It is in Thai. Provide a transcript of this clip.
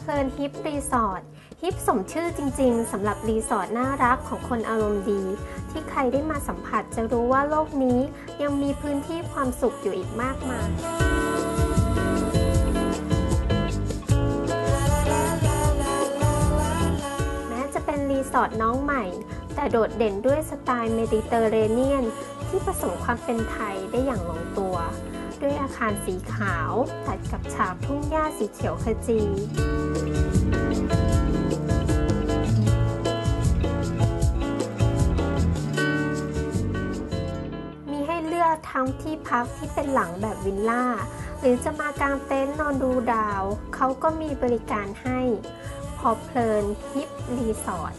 เพลินฮิปรีสอร์ทฮิปสมชื่อจริงๆสำหรับรีสอร์ทน่ารักของคนอารมณ์ดี ที่ใครได้มาสัมผัสจะรู้ว่าโลกนี้ยังมีพื้นที่ความสุขอยู่อีกมากมายแม้จะเป็นรีสอร์ทน้องใหม่ แต่โดดเด่นด้วยสไตล์เมดิเตอร์เรเนียน ที่ผสมความเป็นไทยได้อย่างลงตัว ด้วยอาคารสีขาว ตัดกับฉากทุ่งหญ้าสีเขียวขจีมีให้เลือกทั้งที่พักที่เป็นหลังแบบวิลล่า หรือจะมากางเต็นท์นอนดูดาว เขาก็มีบริการให้ พอเพลินฮิปรีสอร์ท